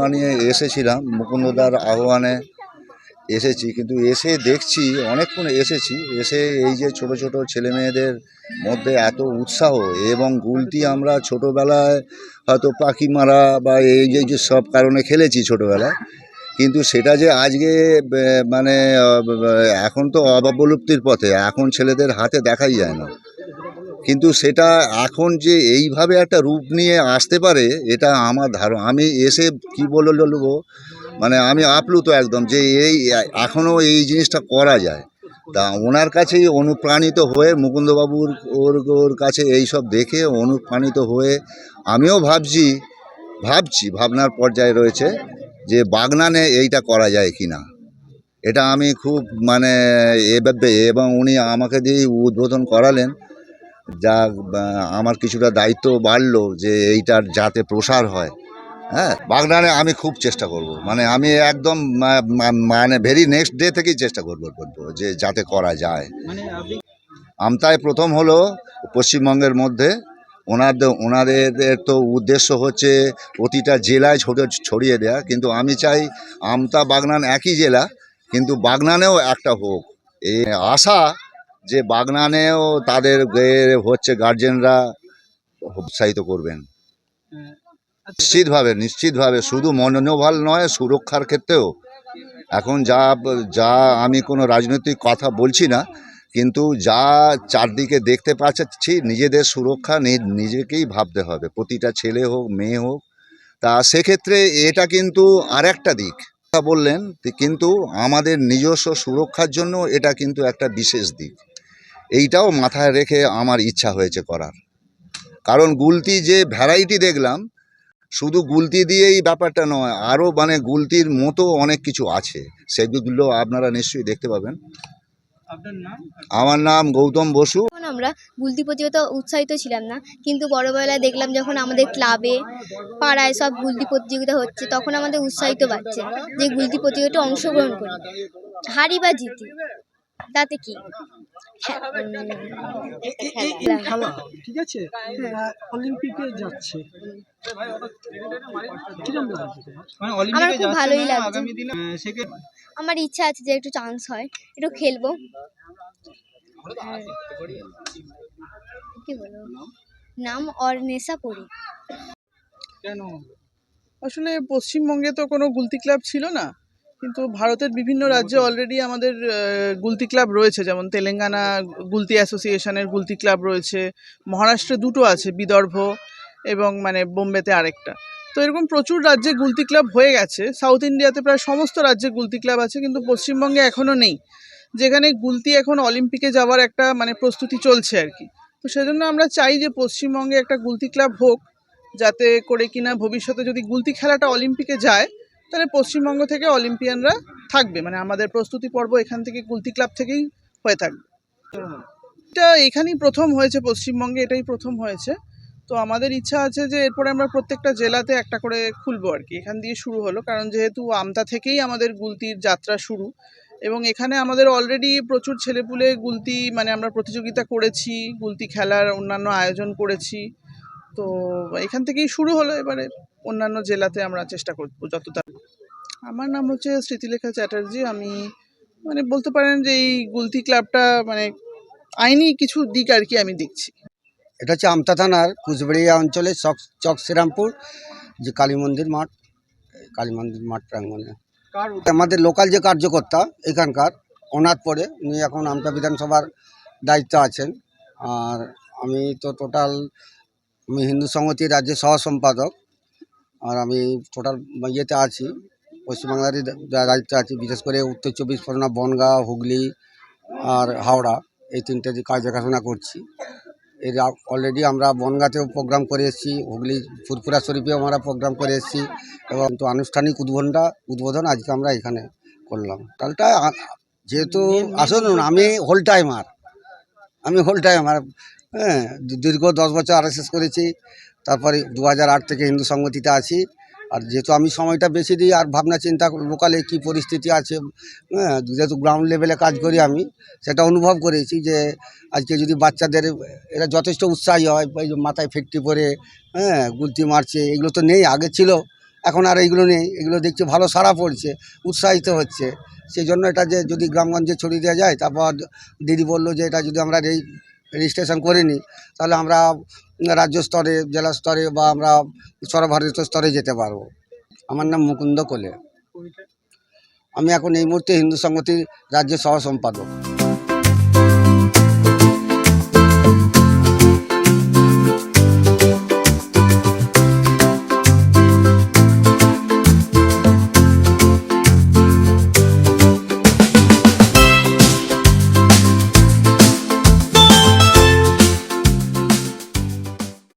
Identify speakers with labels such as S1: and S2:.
S1: ভাবনা নিয়ে এসেছিলাম, মুকুন্দদার আহ্বানে এসেছি, কিন্তু এসে দেখছি, অনেকক্ষণ এসেছি, এসে এই যে ছোট ছোট ছেলে মেয়েদের মধ্যে এত উৎসাহ এবং গুলতি আমরা ছোটোবেলায় হয়তো পাখি মারা বা এই যে যে সব কারণে খেলেছি ছোটোবেলায়, কিন্তু সেটা যে আজকে মানে এখন তো অবলুপ্তির পথে, এখন ছেলেদের হাতে দেখাই যায় না। কিন্তু সেটা এখন যে এইভাবে একটা রূপ নিয়ে আসতে পারে, এটা আমার ধারণা। আমি এসে কি বলে বলব? মানে আমি আপ্লুত একদম যে এই এখনও এই জিনিসটা করা যায়। তা ওনার কাছেই অনুপ্রাণিত হয়ে মুকুন্দবাবুর ওর ওর কাছে এই সব দেখে অনুপ্রাণিত হয়ে আমিও ভাবছি ভাবছি, ভাবনার পর্যায়ে রয়েছে যে বাগনানে এইটা করা যায় কি না এটা আমি খুব মানে এভাবে এবং উনি আমাকে দিয়ে উদ্বোধন করালেন। যা আমার কিছুটা দায়িত্ব বাড়লো যে এইটার যাতে প্রসার হয় হ্যাঁ? বাগনানে আমি খুব চেষ্টা করব। মানে আমি একদম মানে ভেরি নেক্সট ডে থেকেই চেষ্টা করব করব যে যাতে করা যায়।
S2: মানে
S1: আমতায় প্রথম হলো পশ্চিমবঙ্গের মধ্যে। ওনাদের ওনাদের তো উদ্দেশ্য হচ্ছে প্রতিটা জেলায় ছোট ছড়িয়ে দেয়া। কিন্তু আমি চাই আমতা বাগনান একই জেলা কিন্তু বাগনানেও একটা হোক। এই আশা যে বাগনানেও তাদের হচ্ছে গার্জেনরা উৎসাহিত করবেন। নিশ্চিতভাবে নিশ্চিতভাবে শুধু মনোবল নয়, সুরক্ষার ক্ষেত্রেও। এখন যা যা আমি কোনো রাজনৈতিক কথা বলছি না, কিন্তু যা চারদিকে দেখতে পাচ্ছি, নিজেদের সুরক্ষা নিজেকেই ভাবতে হবে। প্রতিটা ছেলে হোক, মেয়ে হোক, তা সেক্ষেত্রে এটা কিন্তু আরেকটা দিক। কথা বললেন, কিন্তু আমাদের নিজস্ব সুরক্ষার জন্য এটা কিন্তু একটা বিশেষ দিক। এইটাও মাথায় রেখে আমার ইচ্ছা হয়েছে করার। কারণ গুলতি যে ভ্যারাইটি দেখলাম শুধু গুলতি দিয়েই ব্যাপারটা নয় আরও মানে গুলতির মতো অনেক কিছু আছে। সেগুলো আপনারা নিশ্চয়ই দেখতে পাবেন। আমার নাম গৌতম বসু।
S3: আমরা গুলতি প্রতিযোগিতা উৎসাহিত ছিলাম না কিন্তু বড়বেলায় দেখলাম যখন আমাদের ক্লাবে পাড়ায় সব গুলতি প্রতিযোগিতা হচ্ছে তখন আমাদের উৎসাহিত পাচ্ছে যে গুলতি প্রতিযোগিতা অংশগ্রহণ করি হারি বা জিতি তাতে কি? হ্যাঁ,
S2: ঠিক আছে? অলিম্পিকে যাচ্ছে। কিরম লাগছে তোমার? মানে
S3: আমার খুব ভালোই লাগছে।
S2: আগামী দিনে? আহ, সেক্ষেত্রে
S3: আমার ইচ্ছা আছে যে একটু চান্স হয় একটু খেলব। হ্যাঁ। কি বলব? নাম অর্নেসা পরি।
S2: কেন?
S4: আসলে পশ্চিমবঙ্গে তো কোনো গুলতি ক্লাব ছিল না। কিন্তু ভারতের বিভিন্ন রাজ্যে অলরেডি আমাদের গুলতি ক্লাব রয়েছে যেমন তেলেঙ্গানা গুলতি অ্যাসোসিয়েশনের গুলতি ক্লাব রয়েছে মহারাষ্ট্রে দুটো আছে বিদর্ভ এবং মানে বোম্বেতে আরেকটা। তো এরকম প্রচুর রাজ্যে গুলতি ক্লাব হয়ে গেছে সাউথ ইন্ডিয়াতে প্রায় সমস্ত রাজ্যে গুলতি ক্লাব আছে কিন্তু পশ্চিমবঙ্গে এখনও নেই। যেখানে গুলতি এখন অলিম্পিকে যাওয়ার একটা মানে প্রস্তুতি চলছে আর কি। তো সেজন্য আমরা চাই যে পশ্চিমবঙ্গে একটা গুলতি ক্লাব হোক যাতে করে কিনা ভবিষ্যতে যদি গুলতি খেলাটা অলিম্পিকে যায় তাহলে পশ্চিমবঙ্গ থেকে অলিম্পিয়ানরা থাকবে মানে আমাদের প্রস্তুতি পর্ব এখান থেকে গুলতি ক্লাব থেকেই হয়ে থাকবে। এটা এখানেই প্রথম হয়েছে, পশ্চিমবঙ্গে এটাই প্রথম হয়েছে। তো আমাদের ইচ্ছা আছে যে এরপরে আমরা প্রত্যেকটা জেলাতে একটা করে খুলবো আর কি, এখান দিয়ে শুরু হলো। কারণ যেহেতু আমতা থেকেই আমাদের গুলতির যাত্রা শুরু, এবং এখানে আমাদের অলরেডি প্রচুর ছেলেপুলে গুলতি মানে আমরা প্রতিযোগিতা করেছি, গুলতি খেলার অন্যান্য আয়োজন করেছি। তো এখান থেকেই শুরু হলো, এবারে অন্যান্য জেলাতে আমরা চেষ্টা করব যতটা আমার নাম হচ্ছে স্মৃতিলেখা চ্যাটার্জি। আমি মানে বলতে পারেন যে এই গুলতি ক্লাবটা মানে আইনি কিছু দিক আর কি আমি দেখছি।
S5: এটা হচ্ছে আমতা থানার কুচবেড়িয়া অঞ্চলে চক চক শ্রীরামপুর যে কালী মন্দির মাঠ কালী মন্দির মাঠ প্রাঙ্গণে। আমাদের লোকাল যে কার্যকর্তা এখানকার ওনার পরে উনি এখন আমতা বিধানসভার দায়িত্ব আছেন। আর আমি তো টোটাল আমি হিন্দু সংহতির রাজ্যের সহ সম্পাদক আর আমি টোটাল ইয়েতে আছি। পশ্চিমবাংলারই দা- দায়িত্বে আছি, বিশেষ করে উত্তর চব্বিশ পরগনা, বনগাঁ, হুগলি আর হাওড়া, এই তিনটে কাজ দেখাশোনা করছি। এর অলরেডি আমরা বনগাঁতেও প্রোগ্রাম করে এসেছি, হুগলি, ফুরফুরা শরীফেও আমরা প্রোগ্রাম করে এসেছি এবং তো আনুষ্ঠানিক উদ্বোধনটা, উদ্বোধন আজকে আমরা এখানে করলাম। তালটা আ- যেহেতু আসুন, আমি হোল টাইমার আমি হোল টাইমার হ্যাঁ দীর্ঘ দশ বছর আরএসএস করেছি, তারপরে দু থেকে হিন্দু সংগতিতে আছি। আর যেহেতু আমি সময়টা বেশি দিই, আর ভাবনা চিন্তা লোকালে কি পরিস্থিতি আছে হ্যাঁ যেহেতু গ্রাউন্ড লেভেলে কাজ করি আমি, সেটা অনুভব করেছি যে আজকে যদি বাচ্চাদের, এরা যথেষ্ট উৎসাহী হয় মাথায় ফেটটি পরে হ্যাঁ গুলতি মারছে, এগুলো তো নেই, আগে ছিল, এখন আর এইগুলো নেই, এগুলো দেখছি ভালো সাড়া পড়ছে, উৎসাহিত হচ্ছে। সেই জন্য এটা যে যদি গ্রামগঞ্জে ছড়িয়ে দেওয়া যায়, তারপর দিদি বলল যে এটা যদি আমরা রেই- রেজিস্ট্রেশন করে নিই তাহলে আমরা রাজ্য স্তরে জেলা স্তরে বা আমরা সর্বভারতীয় স্তরে যেতে পারব। আমার নাম মুকুন্দ কোলে। আমি এখন এই মুহূর্তে হিন্দু সংগতির রাজ্য সহ সম্পাদক